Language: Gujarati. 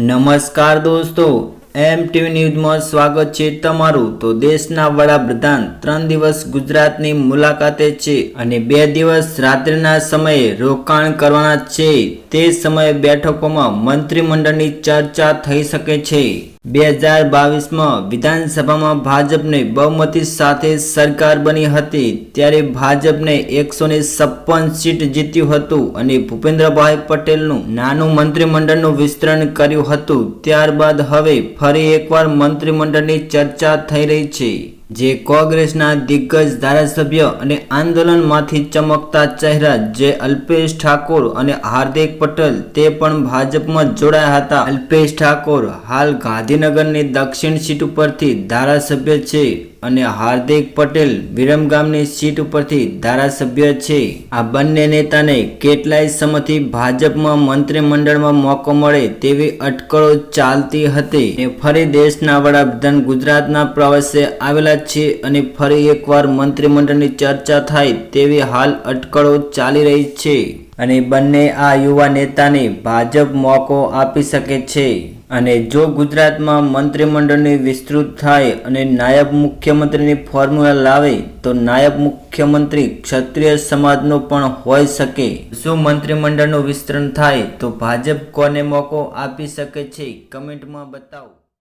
નમસ્કાર દોસ્તો એમ ટીવી ન્યૂઝમાં સ્વાગત છે તમારું. તો દેશના વડાપ્રધાન ત્રણ દિવસ ગુજરાતની મુલાકાતે છે અને બે દિવસ રાત્રિના સમયે રોકાણ કરવાના છે. તે સમયે બેઠકોમાં મંત્રીમંડળની ચર્ચા થઈ શકે છે. બે હજાર બાવીસમાં વિધાનસભામાં ભાજપને બહુમતી સાથે સરકાર બની હતી, ત્યારે ભાજપને એકસો ને છપ્પન સીટ જીત્યું હતું અને ભૂપેન્દ્રભાઈ પટેલનું નાનું મંત્રીમંડળનું વિસ્તરણ કર્યું હતું. ત્યારબાદ હવે ફરી એકવાર મંત્રીમંડળની ચર્ચા થઈ રહી છે. જે કોંગ્રેસના દિગ્ગજ ધારાસભ્ય અને આંદોલનમાંથી ચમકતા ચહેરા જે અલ્પેશ ઠાકોર અને હાર્દિક પટેલ તે પણ ભાજપમાં જોડાયા હતા. અલ્પેશ ઠાકોર હાલ ગાંધીનગરની દક્ષિણ સીટ ઉપરથી ધારાસભ્ય છે અને હાર્દિક પટેલ વિરમગામની સીટ ઉપરથી ધારાસભ્ય છે. આ બંને નેતાને કેટલાય સમયથી ભાજપમાં મંત્રીમંડળમાં મોકો મળે તેવી અટકળો ચાલતી હતી. ફરી દેશના વડાપ્રધાન ગુજરાતના પ્રવાસે આવેલા છે અને ફરી એકવાર મંત્રીમંડળની ચર્ચા થાય તેવી હાલ અટકળો ચાલી રહી છે. અને બંને આ યુવા નેતાને ભાજપ મોકો આપી શકે છે. અને જો ગુજરાતમાં મંત્રીમંડળની વિસ્તૃત થાય અને નાયબ મુખ્યમંત્રીની ફોર્મ્યુલા લાવે, તો નાયબ મુખ્યમંત્રી ક્ષત્રિય સમાજનો પણ હોઈ શકે. શું મંત્રીમંડળનું વિસ્તરણ થાય, તો ભાજપ કોને મોકો આપી શકે છે? કમેન્ટમાં બતાવો.